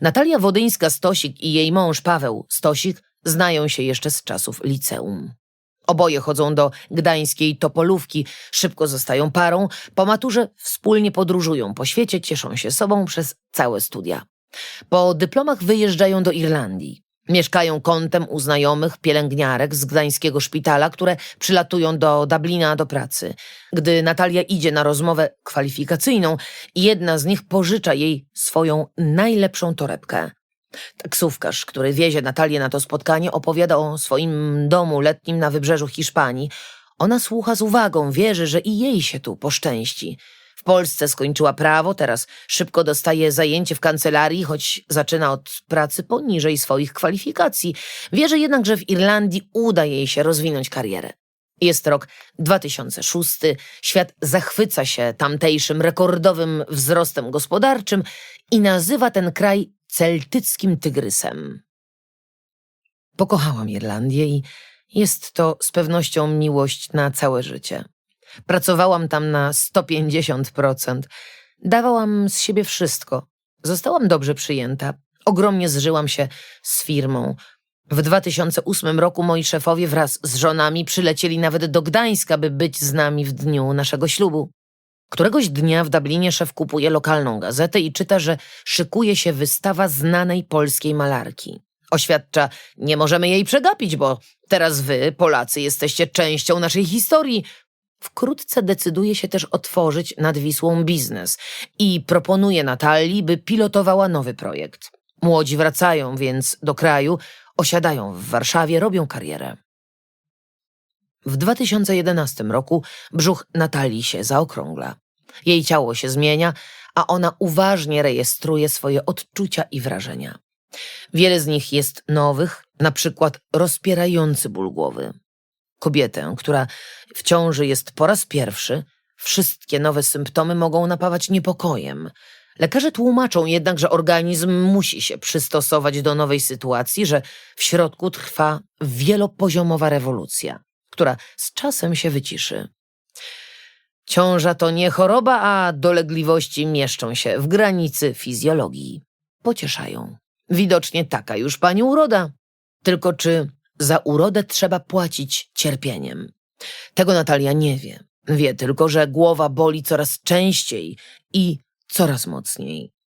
Natalia Wodyńska-Stosik i jej mąż Paweł Stosik znają się jeszcze z czasów liceum. Oboje chodzą do gdańskiej Topolówki, szybko zostają parą, po maturze wspólnie podróżują po świecie, cieszą się sobą przez całe studia. Po dyplomach wyjeżdżają do Irlandii. Mieszkają kątem u znajomych pielęgniarek z gdańskiego szpitala, które przylatują do Dublina do pracy. Gdy Natalia idzie na rozmowę kwalifikacyjną, jedna z nich pożycza jej swoją najlepszą torebkę. Taksówkarz, który wiezie Natalię na to spotkanie, opowiada o swoim domu letnim na wybrzeżu Hiszpanii. Ona słucha z uwagą, wierzy, że i jej się tu poszczęści. W Polsce skończyła prawo, teraz szybko dostaje zajęcie w kancelarii, choć zaczyna od pracy poniżej swoich kwalifikacji. Wierzy jednak, że w Irlandii uda jej się rozwinąć karierę. Jest rok 2006, świat zachwyca się tamtejszym rekordowym wzrostem gospodarczym i nazywa ten kraj celtyckim tygrysem. Pokochałam Irlandię i jest to z pewnością miłość na całe życie. Pracowałam tam na 150%. Dawałam z siebie wszystko. Zostałam dobrze przyjęta. Ogromnie zżyłam się z firmą. W 2008 roku moi szefowie wraz z żonami przylecieli nawet do Gdańska, by być z nami w dniu naszego ślubu. Któregoś dnia w Dublinie szef kupuje lokalną gazetę i czyta, że szykuje się wystawa znanej polskiej malarki. Oświadcza, nie możemy jej przegapić, bo teraz wy, Polacy, jesteście częścią naszej historii. Wkrótce decyduje się też otworzyć nad Wisłą biznes i proponuje Natalii, by pilotowała nowy projekt. Młodzi wracają więc do kraju, osiadają w Warszawie, robią karierę. W 2011 roku brzuch Natalii się zaokrągla. Jej ciało się zmienia, a ona uważnie rejestruje swoje odczucia i wrażenia. Wiele z nich jest nowych, na przykład rozpierający ból głowy. Kobietę, która w ciąży jest po raz pierwszy, wszystkie nowe symptomy mogą napawać niepokojem. Lekarze tłumaczą jednak, że organizm musi się przystosować do nowej sytuacji, że w środku trwa wielopoziomowa rewolucja, która z czasem się wyciszy. Ciąża to nie choroba, a dolegliwości mieszczą się w granicy fizjologii. Pocieszają. Widocznie taka już pani uroda. Tylko czy za urodę trzeba płacić cierpieniem? Tego Natalia nie wie. Wie tylko, że głowa boli coraz częściej i coraz mocniej.